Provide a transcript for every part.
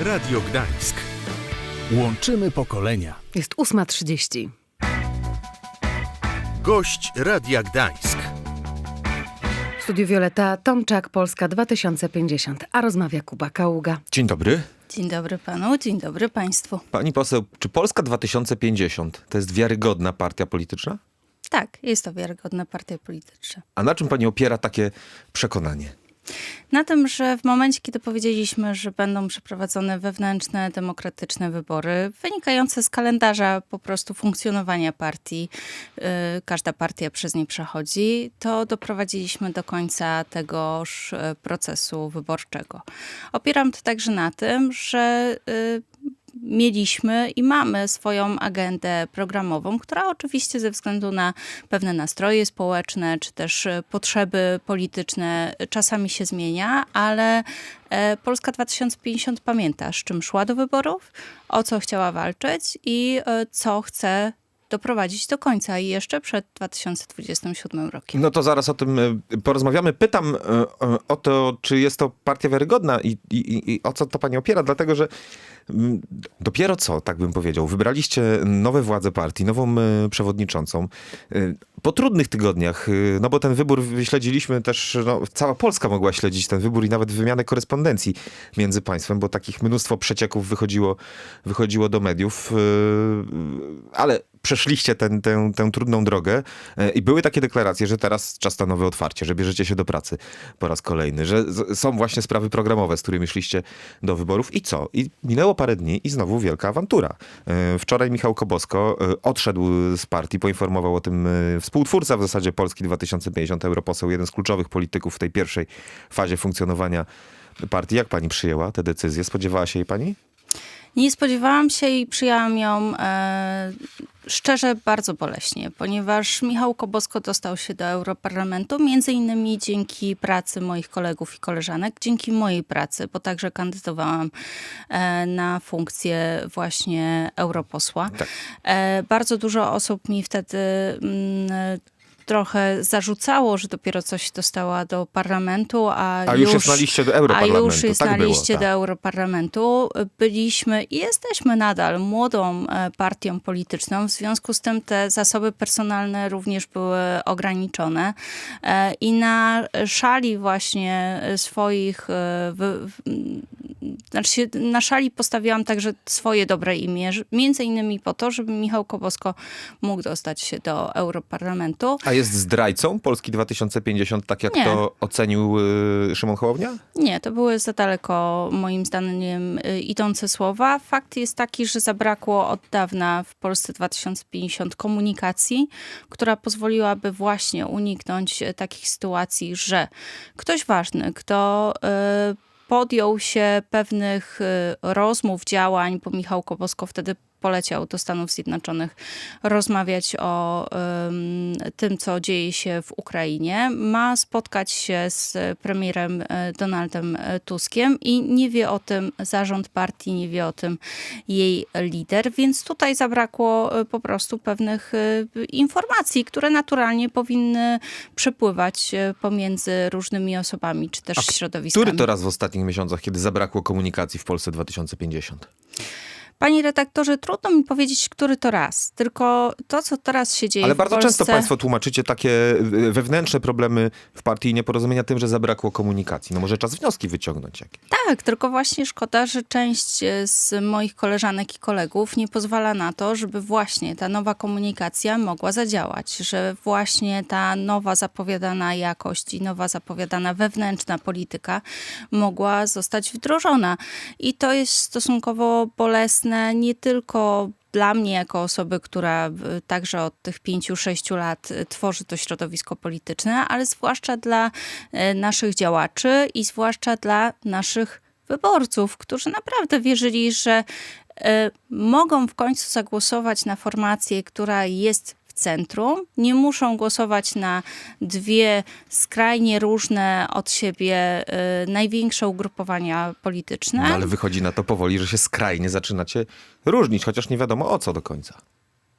Radio Gdańsk. Łączymy pokolenia. Jest 8.30. Gość Radia Gdańsk. W studiu Wioleta Tomczak, Polska 2050, a rozmawia Kuba Kaługa. Dzień dobry. Dzień dobry panu, dzień dobry państwu. Pani poseł, czy Polska 2050 to jest wiarygodna partia polityczna? Tak, jest to wiarygodna partia polityczna. A na czym pani opiera takie przekonanie? Na tym, że w momencie, kiedy powiedzieliśmy, że będą przeprowadzone wewnętrzne, demokratyczne wybory, wynikające z kalendarza po prostu funkcjonowania partii, yy, każda partia przez nie przechodzi, to doprowadziliśmy do końca tegoż yy, procesu wyborczego. Opieram to także na tym, że yy, mieliśmy i mamy swoją agendę programową, która oczywiście ze względu na pewne nastroje społeczne czy też potrzeby polityczne czasami się zmienia, ale e, Polska 2050 pamięta, z czym szła do wyborów, o co chciała walczyć i e, co chce doprowadzić do końca i jeszcze przed 2027 rokiem. No to zaraz o tym e, porozmawiamy. Pytam e, e, o to, czy jest to partia wiarygodna i, i, i o co to pani opiera, dlatego że mm, dopiero co, tak bym powiedział, wybraliście nowe władze partii, nową przewodniczącą. Po trudnych tygodniach, no bo ten wybór śledziliśmy też, no, cała Polska mogła śledzić ten wybór i nawet wymianę korespondencji między państwem, bo takich mnóstwo przecieków wychodziło, wychodziło do mediów, ale przeszliście ten, tę, tę trudną drogę e, i były takie deklaracje, że teraz czas na nowe otwarcie, że bierzecie się do pracy po raz kolejny, że są właśnie sprawy programowe, z którymi szliście do wyborów i co? I minęło parę dni i znowu wielka awantura. E, Wczoraj Michał Kobosko e, odszedł z partii, poinformował o tym współtwórca w zasadzie Polski 2050, europoseł, jeden z kluczowych polityków w tej pierwszej fazie funkcjonowania partii. Jak pani przyjęła tę decyzję? Spodziewała się jej pani? Nie spodziewałam się i przyjęłam ją e, szczerze bardzo boleśnie, ponieważ Michał Kobosko dostał się do Europarlamentu między innymi dzięki pracy moich kolegów i koleżanek, dzięki mojej pracy, bo także kandydowałam e, na funkcję właśnie europosła. Tak. E, bardzo dużo osób mi wtedy mm, trochę zarzucało, że dopiero coś dostała do parlamentu, a, A już jest na liście do a Europarlamentu. już jest tak na było, liście tak. do Europarlamentu. Byliśmy i jesteśmy nadal młodą e, partią polityczną, w związku z tym te zasoby personalne również były ograniczone E, i na szali właśnie swoich, e, znaczy się, na szali postawiłam także swoje dobre imię, między innymi po to, żeby Michał Kobosko mógł dostać się do Europarlamentu. A jest zdrajcą Polski 2050, tak jak Nie. to ocenił y, Szymon Hołownia? Nie, to były za daleko moim zdaniem y, idące słowa. Fakt jest taki, że zabrakło od dawna w Polsce 2050 komunikacji, która pozwoliłaby właśnie uniknąć y, takich sytuacji, że ktoś ważny, kto y, podjął się pewnych y, rozmów, działań, bo Michał Kobosko wtedy poleciał do Stanów Zjednoczonych rozmawiać o ym, tym, co dzieje się w Ukrainie. Ma spotkać się z premierem e, Donaldem e, Tuskiem i nie wie o tym zarząd partii, nie wie o tym jej lider, więc tutaj zabrakło e, po prostu pewnych informacji, które naturalnie powinny przepływać pomiędzy różnymi osobami, czy też A środowiskami. Który to raz w ostatnich miesiącach, kiedy zabrakło komunikacji w Polsce 2050? Panie redaktorze, trudno mi powiedzieć, który to raz. Tylko to, co teraz się dzieje Ale bardzo Polsce... często państwo tłumaczycie takie y, wewnętrzne problemy w partii i nieporozumienia tym, że zabrakło komunikacji. No może czas wnioski wyciągnąć jakieś. Tak, tylko właśnie szkoda, że część e, z moich koleżanek i kolegów nie pozwala na to, żeby właśnie ta nowa komunikacja mogła zadziałać, że właśnie ta nowa zapowiadana jakość i nowa zapowiadana wewnętrzna polityka mogła zostać wdrożona. I to jest stosunkowo bolesne nie tylko dla mnie, jako osoby, która y, także od tych pięciu, sześciu lat y, tworzy to środowisko polityczne, ale zwłaszcza dla y, naszych działaczy i zwłaszcza dla naszych wyborców, którzy naprawdę wierzyli, że mogą w końcu zagłosować na formację, która jest centrum. Nie muszą głosować na dwie skrajnie różne od siebie y, największe ugrupowania polityczne. No ale wychodzi na to powoli, że się skrajnie zaczynacie różnić, chociaż nie wiadomo o co do końca.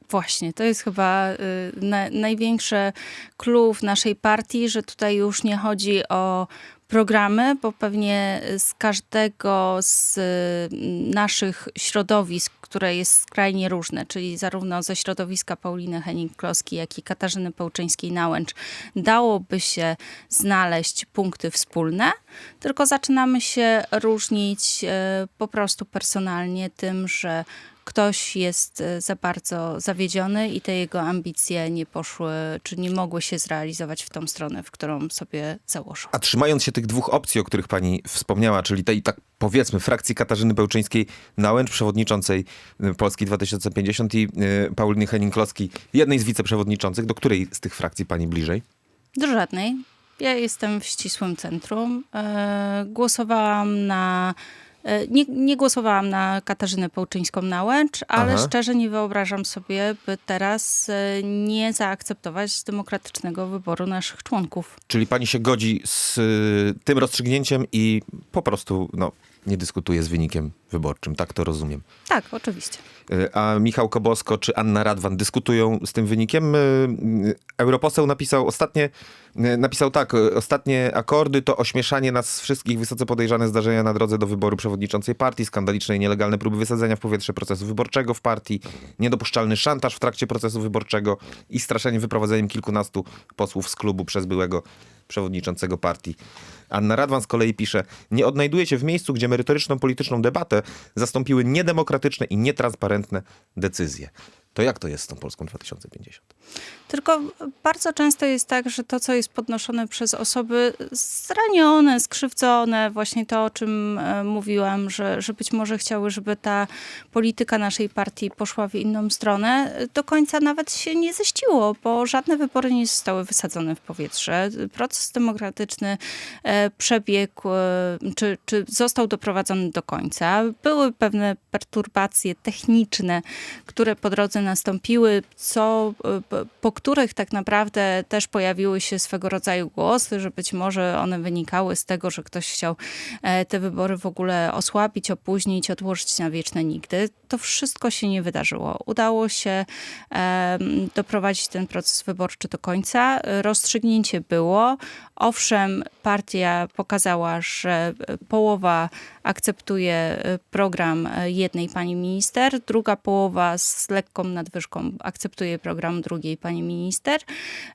Właśnie, to jest chyba y, na, największe clue w naszej partii, że tutaj już nie chodzi o programy, bo pewnie z każdego z mm, naszych środowisk, które jest skrajnie różne, czyli zarówno ze środowiska Pauliny Henning-Kloski, jak i Katarzyny Pełczyńskiej-Nałęcz, dałoby się znaleźć punkty wspólne, tylko zaczynamy się różnić e, po prostu personalnie tym, że ktoś jest e, za bardzo zawiedziony i te jego ambicje nie poszły, czy nie mogły się zrealizować w tą stronę, w którą sobie założył. A trzymając się tych dwóch opcji, o których pani wspomniała, czyli tej tak powiedzmy frakcji Katarzyny Bełczyńskiej Nałęcz, przewodniczącej y, Polski 2050 i y, Pauliny Henning-Kloski, jednej z wiceprzewodniczących, do której z tych frakcji pani bliżej? Do żadnej. Ja jestem w ścisłym centrum. E, głosowałam na. E, Nie, nie głosowałam na Katarzynę Połczyńską-Nałęcz, ale Aha. szczerze nie wyobrażam sobie, by teraz e, nie zaakceptować demokratycznego wyboru naszych członków. Czyli pani się godzi z y, tym rozstrzygnięciem i po prostu no, nie dyskutuje z wynikiem wyborczym. Tak to rozumiem. Tak, oczywiście. Y, A Michał Kobosko czy Anna Radwan dyskutują z tym wynikiem. Y, y, Europoseł napisał ostatnie, napisał tak, ostatnie akordy to ośmieszanie nas wszystkich wysoce podejrzane zdarzenia na drodze do wyboru przewodniczącej partii, skandaliczne i nielegalne próby wysadzenia w powietrze procesu wyborczego w partii, niedopuszczalny szantaż w trakcie procesu wyborczego i straszenie wyprowadzeniem kilkunastu posłów z klubu przez byłego przewodniczącego partii. Anna Radwan z kolei pisze, nie odnajduje się w miejscu, gdzie merytoryczną polityczną debatę zastąpiły niedemokratyczne i nietransparentne decyzje. To jak to jest z tą Polską 2050? Tylko bardzo często jest tak, że to, co jest podnoszone przez osoby zranione, skrzywdzone, właśnie to, o czym e, mówiłam, że, że być może chciały, żeby ta polityka naszej partii poszła w inną stronę, do końca nawet się nie ziściło, bo żadne wybory nie zostały wysadzone w powietrze. Proces demokratyczny e, przebiegł, e, czy, czy został doprowadzony do końca. Były pewne perturbacje techniczne, które po drodze nastąpiły, co, po których tak naprawdę też pojawiły się swego rodzaju głosy, że być może one wynikały z tego, że ktoś chciał e, te wybory w ogóle osłabić, opóźnić, odłożyć na wieczne nigdy. To wszystko się nie wydarzyło. Udało się doprowadzić ten proces wyborczy do końca. Rozstrzygnięcie było. Owszem, partia pokazała, że połowa akceptuje e, program e, jednej pani minister, druga połowa z lekką nadwyżką akceptuje program drugiej pani minister.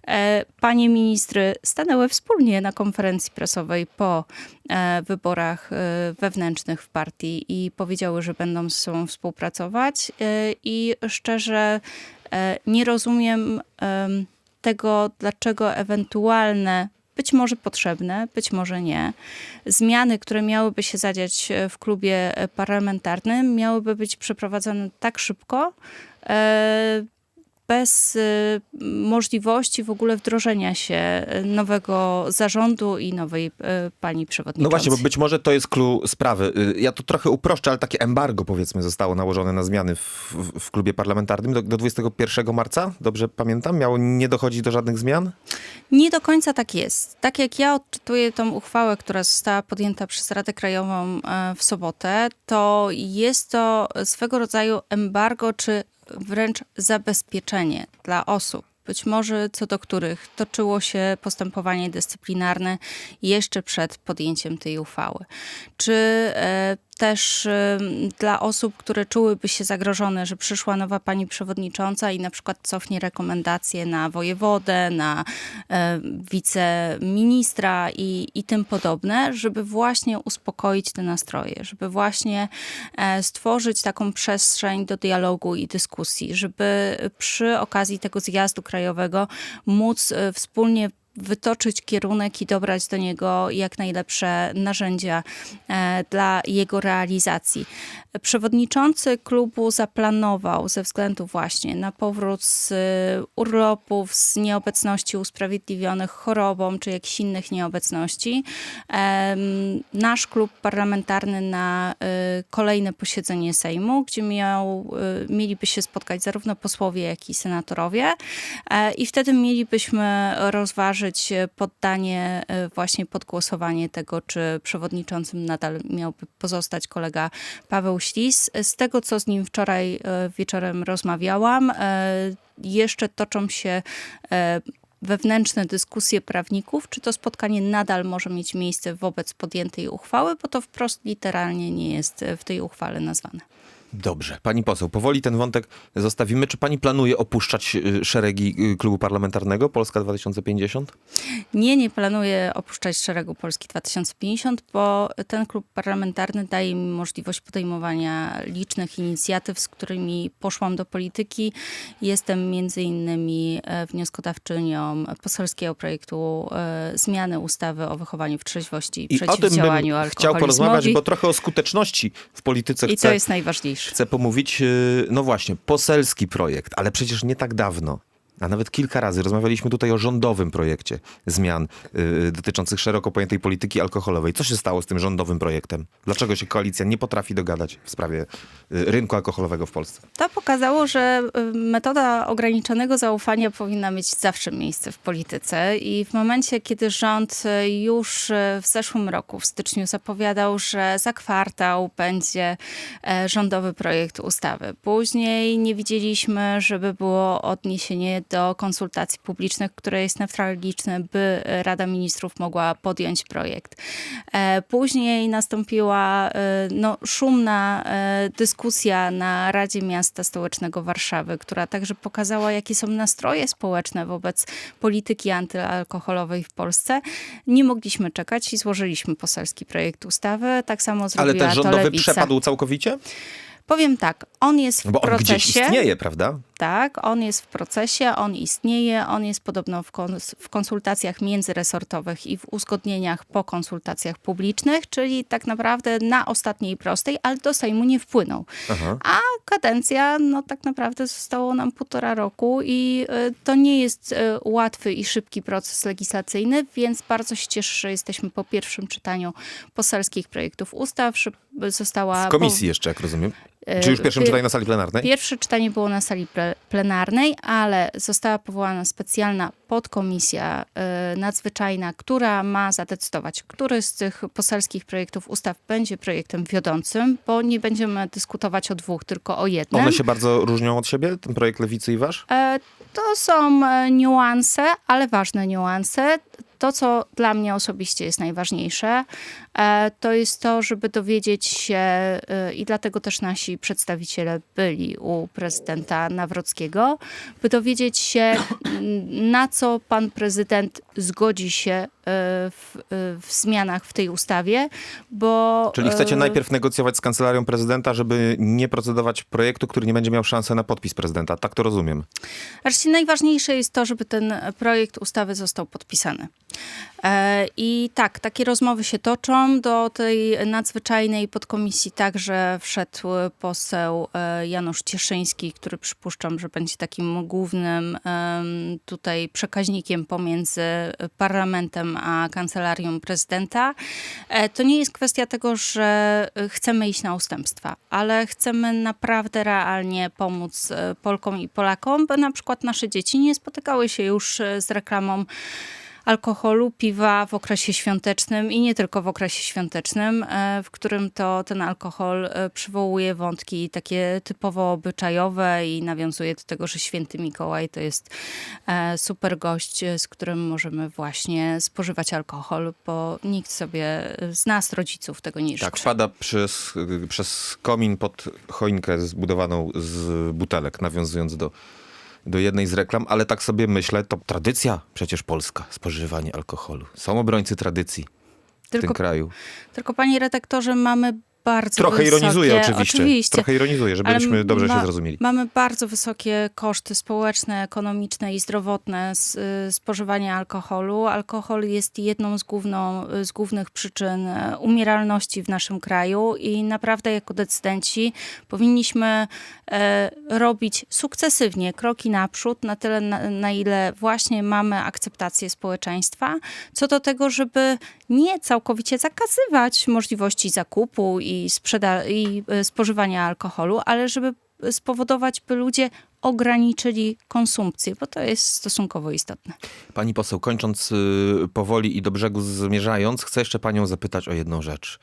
E, Panie ministry stanęły wspólnie na konferencji prasowej po e, wyborach e, wewnętrznych w partii i powiedziały, że będą z sobą współpracować e, i szczerze nie rozumiem em, tego, dlaczego ewentualne być może potrzebne, być może nie. Zmiany, które miałyby się zadziać e, w klubie e, parlamentarnym, miałyby być przeprowadzone tak szybko, e, bez e, możliwości w ogóle wdrożenia się e, nowego zarządu i nowej e, pani No przewodniczącej. właśnie, bo być może to jest clue sprawy. Y, Ja to trochę uproszczę, ale takie embargo powiedzmy zostało nałożone na zmiany w, w, w klubie parlamentarnym do, do 21 marca. Dobrze pamiętam? Miało nie dochodzić do żadnych zmian? Nie do końca tak jest. Tak jak ja odczytuję tą uchwałę, która została podjęta przez Radę Krajową e, w sobotę, to jest to swego rodzaju embargo, czy wręcz zabezpieczenie dla osób. Być może co do których toczyło się postępowanie dyscyplinarne jeszcze przed podjęciem tej uchwały. Czy e, też dla osób, które czułyby się zagrożone, że przyszła nowa pani przewodnicząca i na przykład cofnie rekomendacje na wojewodę, na e, wiceministra i, i tym podobne, żeby właśnie uspokoić te nastroje, żeby właśnie e, stworzyć taką przestrzeń do dialogu i dyskusji, żeby przy okazji tego zjazdu krajowego móc e, wspólnie wytoczyć kierunek i dobrać do niego jak najlepsze narzędzia e, dla jego realizacji. Przewodniczący klubu zaplanował ze względu właśnie na powrót z e, urlopów, z nieobecności usprawiedliwionych chorobą czy jakichś innych nieobecności, nasz klub parlamentarny na e, kolejne posiedzenie Sejmu, gdzie miał, e, mieliby się spotkać zarówno posłowie, jak i senatorowie e, i wtedy mielibyśmy rozważyć e, poddanie e, właśnie pod głosowanie tego, czy przewodniczącym nadal miałby pozostać kolega Paweł Ślis. Z tego, co z nim wczoraj e, wieczorem rozmawiałam, jeszcze toczą się wewnętrzne dyskusje prawników, czy to spotkanie nadal może mieć miejsce wobec podjętej uchwały, bo to wprost literalnie nie jest w tej uchwale nazwane. Dobrze. Pani poseł, powoli ten wątek zostawimy. Czy pani planuje opuszczać y, szeregi y, klubu parlamentarnego Polska 2050? Nie, nie planuję opuszczać szeregu Polski 2050, bo ten klub parlamentarny daje mi możliwość podejmowania licznych inicjatyw, z którymi poszłam do polityki. Jestem między innymi e, wnioskodawczynią poselskiego projektu e, zmiany ustawy o wychowaniu w trzeźwości i, I o tym bym przeciwdziałaniu chciał porozmawiać, alkoholizmowi. bo trochę o skuteczności w polityce I to chcę, jest najważniejsze. Chcę pomówić. y, No właśnie, poselski projekt, ale przecież nie tak dawno. A nawet kilka razy rozmawialiśmy tutaj o rządowym projekcie zmian y, dotyczących szeroko pojętej polityki alkoholowej. Co się stało z tym rządowym projektem? Dlaczego się koalicja nie potrafi dogadać w sprawie y, rynku alkoholowego w Polsce? To pokazało, że y, metoda ograniczonego zaufania powinna mieć zawsze miejsce w polityce i w momencie, kiedy rząd y, już y, w zeszłym roku, w styczniu zapowiadał, że za kwartał będzie e, rządowy projekt ustawy. Później nie widzieliśmy, żeby było odniesienie do konsultacji publicznych, które jest newralgiczne, by Rada Ministrów mogła podjąć projekt. E, Później nastąpiła e, no, szumna e, dyskusja na Radzie Miasta Stołecznego Warszawy, która także pokazała, jakie są nastroje społeczne wobec polityki antyalkoholowej w Polsce. Nie mogliśmy czekać i złożyliśmy poselski projekt ustawy. Tak samo zrobiła Ale ten rządowy przepadł całkowicie? Powiem tak, on jest w Bo on gdzieś procesie. istnieje, prawda? Tak, on jest w procesie, on istnieje, on jest podobno w, kons- w konsultacjach międzyresortowych i w uzgodnieniach po konsultacjach publicznych, czyli tak naprawdę na ostatniej prostej, ale do Sejmu nie wpłynął. Aha. A kadencja, no tak naprawdę zostało nam półtora roku i y, to nie jest y, łatwy i szybki proces legislacyjny, więc bardzo się cieszę, że jesteśmy po pierwszym czytaniu poselskich projektów ustaw. Została W komisji jeszcze, jak rozumiem. E, Czy już pierwszym pie- czytaniu na sali plenarnej? Pierwsze czytanie było na sali ple- plenarnej, ale została powołana specjalna podkomisja y, nadzwyczajna, która ma zadecydować, który z tych poselskich projektów ustaw będzie projektem wiodącym, bo nie będziemy dyskutować o dwóch, tylko o jednym. One się bardzo różnią od siebie, ten projekt Lewicy i wasz? E, To są e, niuanse, ale ważne niuanse. To, co dla mnie osobiście jest najważniejsze, e, to jest to, żeby dowiedzieć się, e, i dlatego też nasi przedstawiciele byli u prezydenta Nawrockiego, by dowiedzieć się, na co pan prezydent zgodzi się w, e, w zmianach w tej ustawie, bo... Czyli chcecie e, najpierw negocjować z kancelarią prezydenta, żeby nie procedować projektu, który nie będzie miał szansy na podpis prezydenta. Tak to rozumiem. Wreszcie najważniejsze jest to, żeby ten projekt ustawy został podpisany. E, I tak, takie rozmowy się toczą. Do tej nadzwyczajnej podkomisji także wszedł poseł e, Janusz Cieszyński, który przypuszczam, że będzie takim głównym tutaj przekaźnikiem pomiędzy parlamentem a kancelarią prezydenta. E, To nie jest kwestia tego, że chcemy iść na ustępstwa, ale chcemy naprawdę realnie pomóc Polkom i Polakom, by na przykład nasze dzieci nie spotykały się już z reklamą alkoholu, piwa w okresie świątecznym i nie tylko w okresie świątecznym, e, w którym to ten alkohol e, przywołuje wątki takie typowo obyczajowe i nawiązuje do tego, że święty Mikołaj to jest e, super gość, z którym możemy właśnie spożywać alkohol, bo nikt sobie z nas, rodziców, tego nie życzy. Tak, wpada przez, przez komin pod choinkę zbudowaną z butelek, nawiązując do, do jednej z reklam, ale tak sobie myślę, to tradycja przecież polska, spożywanie alkoholu. Są obrońcy tradycji w Tylko tym kraju. Tylko panie redaktorze, mamy bardzo Trochę wysokie... ironizuję oczywiście. Oczywiście. Trochę ironizuję, żebyśmy dobrze ma- się zrozumieli. Mamy bardzo wysokie koszty społeczne, ekonomiczne i zdrowotne z y, spożywania alkoholu. Alkohol jest jedną z, główną, z głównych przyczyn e, umieralności w naszym kraju i naprawdę jako decydenci powinniśmy e, robić sukcesywnie kroki naprzód, na tyle na, na ile właśnie mamy akceptację społeczeństwa, co do tego, żeby nie całkowicie zakazywać możliwości zakupu i, sprzeda- i e, spożywania alkoholu, ale żeby spowodować, by ludzie ograniczyli konsumpcję, bo to jest stosunkowo istotne. Pani poseł, kończąc y, powoli i do brzegu zmierzając, chcę jeszcze panią zapytać o jedną rzecz.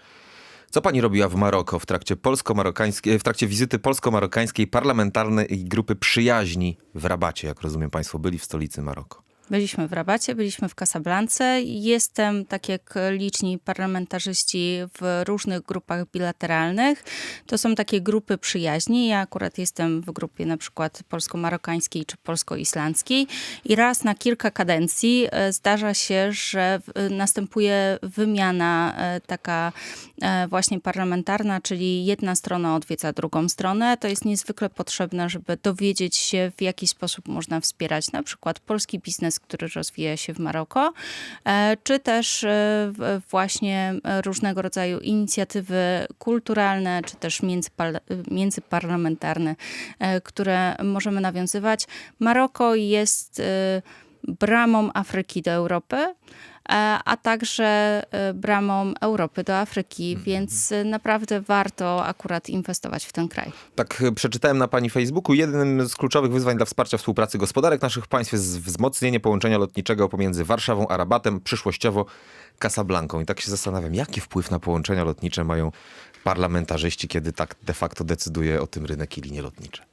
Co pani robiła w Maroko w trakcie, polsko-marokańskiej, w trakcie wizyty polsko-marokańskiej parlamentarnej grupy przyjaźni w Rabacie, jak rozumiem państwo byli w stolicy Maroko? Byliśmy w Rabacie, byliśmy w Casablance. Jestem, tak jak liczni parlamentarzyści, w różnych grupach bilateralnych. To są takie grupy przyjaźni. Ja akurat jestem w grupie na przykład polsko-marokańskiej czy polsko-islandzkiej i raz na kilka kadencji e, zdarza się, że e, następuje wymiana e, taka właśnie parlamentarna, czyli jedna strona odwiedza drugą stronę. To jest niezwykle potrzebne, żeby dowiedzieć się, w jaki sposób można wspierać na przykład polski biznes, który rozwija się w Maroko, e, czy też e, właśnie różnego rodzaju inicjatywy kulturalne, czy też międzyparlamentarne, e, które możemy nawiązywać. Maroko jest bramą Afryki do Europy, a także e, bramą Europy do Afryki, więc e, naprawdę warto akurat inwestować w ten kraj. Tak e, przeczytałem na pani Facebooku, jednym z kluczowych wyzwań dla wsparcia współpracy gospodarek naszych państw jest wzmocnienie połączenia lotniczego pomiędzy Warszawą a Rabatem, przyszłościowo Casablanką. I tak się zastanawiam, jaki wpływ na połączenia lotnicze mają parlamentarzyści, kiedy tak de facto decyduje o tym rynek i linie lotnicze.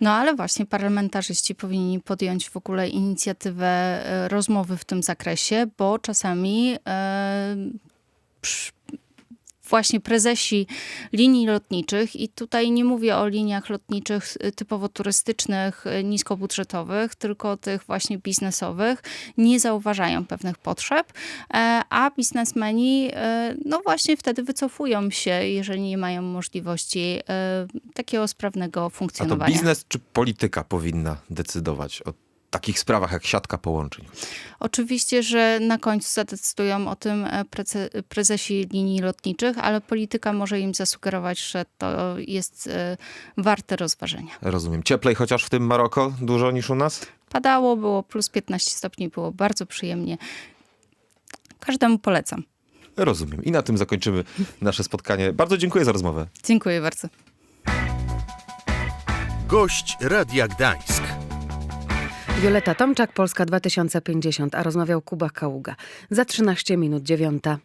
No ale właśnie parlamentarzyści powinni podjąć w ogóle inicjatywę e, rozmowy w tym zakresie, bo czasami przy- właśnie prezesi linii lotniczych i tutaj nie mówię o liniach lotniczych e, typowo turystycznych, e, niskobudżetowych, tylko tych właśnie biznesowych, nie zauważają pewnych potrzeb, e, a biznesmeni e, no właśnie wtedy wycofują się, jeżeli nie mają możliwości takiego sprawnego A to funkcjonowania. biznes czy polityka powinna decydować o takich sprawach jak siatka połączeń? Oczywiście, że na końcu zadecydują o tym e, prezesi linii lotniczych, ale polityka może im zasugerować, że to jest e, warte rozważenia. Rozumiem. Cieplej chociaż w tym Maroko dużo niż u nas? Padało, było plus 15 stopni, było bardzo przyjemnie. Każdemu polecam. Rozumiem. I na tym zakończymy nasze spotkanie. Bardzo dziękuję za rozmowę. Dziękuję bardzo. Gość Radia Gdańsk. Wioleta Tomczak, Polska 2050, a rozmawiał Kuba Kaługa. Za 13 minut dziewiąta.